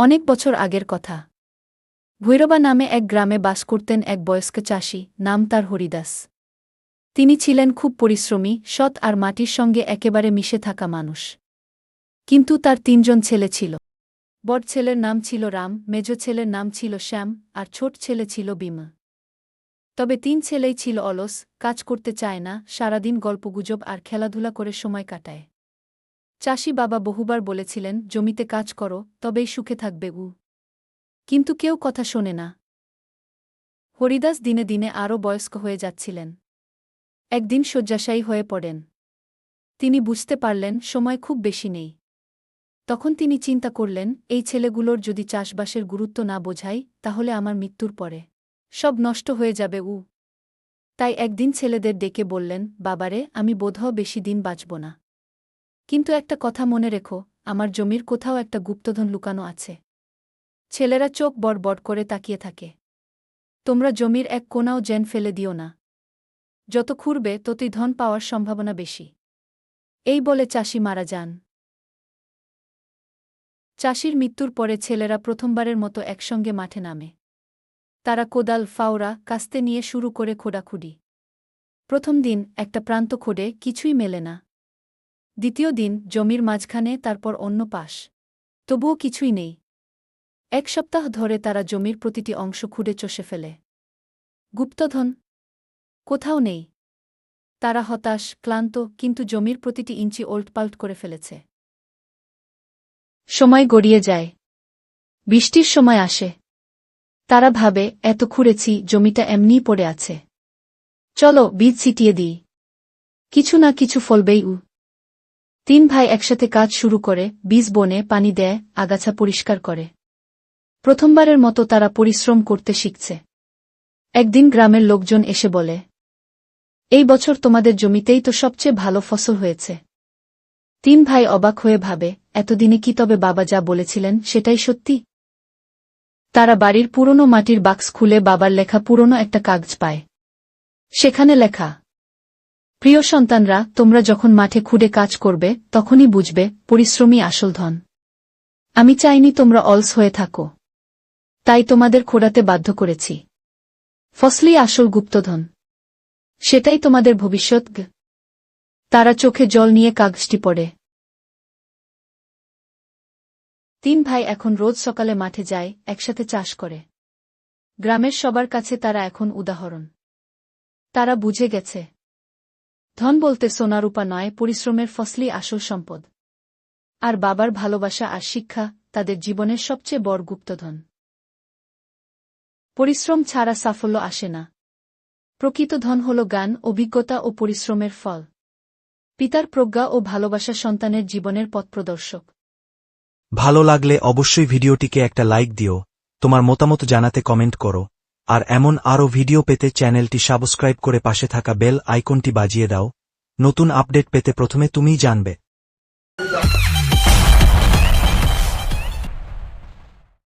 অনেক বছর আগের কথা। ভৈরবা নামে এক গ্রামে বাস করতেন এক বয়স্ক চাষি, নাম তার হরিদাস। তিনি ছিলেন খুব পরিশ্রমী, সৎ আর মাটির সঙ্গে একেবারে মিশে থাকা মানুষ। কিন্তু তার তিনজন ছেলে ছিল। বড় ছেলের নাম ছিল রাম, মেজ ছেলের নাম ছিল শ্যাম, আর ছোট ছেলে ছিল বিমা। তবে তিন ছেলেই ছিল অলস, কাজ করতে চায় না, সারাদিন গল্পগুজব আর খেলাধুলা করে সময় কাটায়। চাষি বাবা বহুবার বলেছিলেন, জমিতে কাজ করো, তবেই সুখে থাকবে উ কিন্তু কেউ কথা শোনে না। হরিদাস দিনে দিনে আরও বয়স্ক হয়ে যাচ্ছিলেন। একদিন শয্যাশায়ী হয়ে পড়েন। তিনি বুঝতে পারলেন, সময় খুব বেশি নেই। তখন তিনি চিন্তা করলেন, এই ছেলেগুলোর যদি চাষবাসের গুরুত্ব না বোঝাই, তাহলে আমার মৃত্যুর পরে। সব নষ্ট হয়ে যাবে উ। তাই একদিন ছেলেদের ডেকে বললেন, বাবারে, আমি বোধহয় বেশি দিন বাঁচব না। কিন্তু একটা কথা মনে রেখো, আমার জমির কোথাও একটা গুপ্তধন লুকানো আছে। ছেলেরা চোখ বড় করে তাকিয়ে থাকে। তোমরা জমির এক কোনাও জেন ফেলে দিও না। যত খুঁড়বে, ততই ধন পাওয়ার সম্ভাবনা বেশি। এই বলে চাষি মারা যান। চাষির মৃত্যুর পরে ছেলেরা প্রথমবারের মতো একসঙ্গে মাঠে নামে। তারা কোদাল, ফাওরা, কাস্তে নিয়ে শুরু করে খোঁড়াখুড়ি। প্রথম দিন একটা প্রান্ত খোঁড়ে কিছুই মেলে না। দ্বিতীয় দিন জমির মাঝখানে, তারপর অন্য পাশ। তবুও কিছুই নেই। এক সপ্তাহ ধরে তারা জমির প্রতিটি অংশ খুঁড়ে চষে ফেলে। গুপ্তধন? কোথাও নেই। তারা হতাশ, ক্লান্ত, কিন্তু জমির প্রতিটি ইঞ্চি ওল্টপাল্ট করে ফেলেছে। সময় গড়িয়ে যায়। বৃষ্টির সময় আসে। তারা ভাবে, এত খুঁড়েছি, জমিটা এমনিই পড়ে আছে। চলো, বীজ ছিটিয়ে দিই। কিছু না কিছু ফলবেই উ তিন ভাই একসাথে কাজ শুরু করে, বীজ বনে পানি দেয়, আগাছা পরিষ্কার করে। প্রথমবারের মতো তারা পরিশ্রম করতে শিখছে। একদিন গ্রামের লোকজন এসে বলে, এই বছর তোমাদের জমিতেই তো সবচেয়ে ভালো ফসল হয়েছে তিন ভাই অবাক হয়ে ভাবে, এতদিনে কি তবে বাবা যা বলেছিলেন সেটাই সত্যি তারা বাড়ির পুরনো মাটির বাক্স খুলে বাবার লেখা পুরনো একটা কাগজ পায়। সেখানে লেখা প্রিয় সন্তানরা, তোমরা যখন মাঠে খুঁড়ে কাজ করবে, তখনই বুঝবে, পরিশ্রমী আসল ধন। আমি চাইনি তোমরা অলস হয়ে থাকো। তাই তোমাদের খোঁড়াতে বাধ্য করেছি। ফসলি আসল গুপ্তধন সেটাই তোমাদের ভবিষ্যৎ তারা চোখে জল নিয়ে কাগজটি পড়ে। তিন ভাই এখন রোজ সকালে মাঠে যায়, একসাথে চাষ করে। গ্রামের সবার কাছে তারা এখন উদাহরণ। তারা বুঝে গেছে। ধন বলতে সোনারূপা নয়, পরিশ্রমের ফসলি আসল সম্পদ। আর বাবার ভালোবাসা আর শিক্ষা তাদের জীবনের সবচেয়ে বড় গুপ্তধন। পরিশ্রম ছাড়া সাফল্য আসে না। প্রকৃত ধন হল গান অভিজ্ঞতা ও পরিশ্রমের ফল। পিতার প্রজ্ঞা ও ভালোবাসা সন্তানের জীবনের পথপ্রদর্শক ভালো লাগলে অবশ্যই ভিডিওটিকে একটা লাইক দিও। তোমার মতামত জানাতে কমেন্ট করো। আর এমন আরও ভিডিও পেতে চ্যানেলটি সাবস্ক্রাইব করে পাশে থাকা বেল আইকনটি বাজিয়ে দাও। নতুন আপডেট পেতে প্রথমে তুমিই জানবে।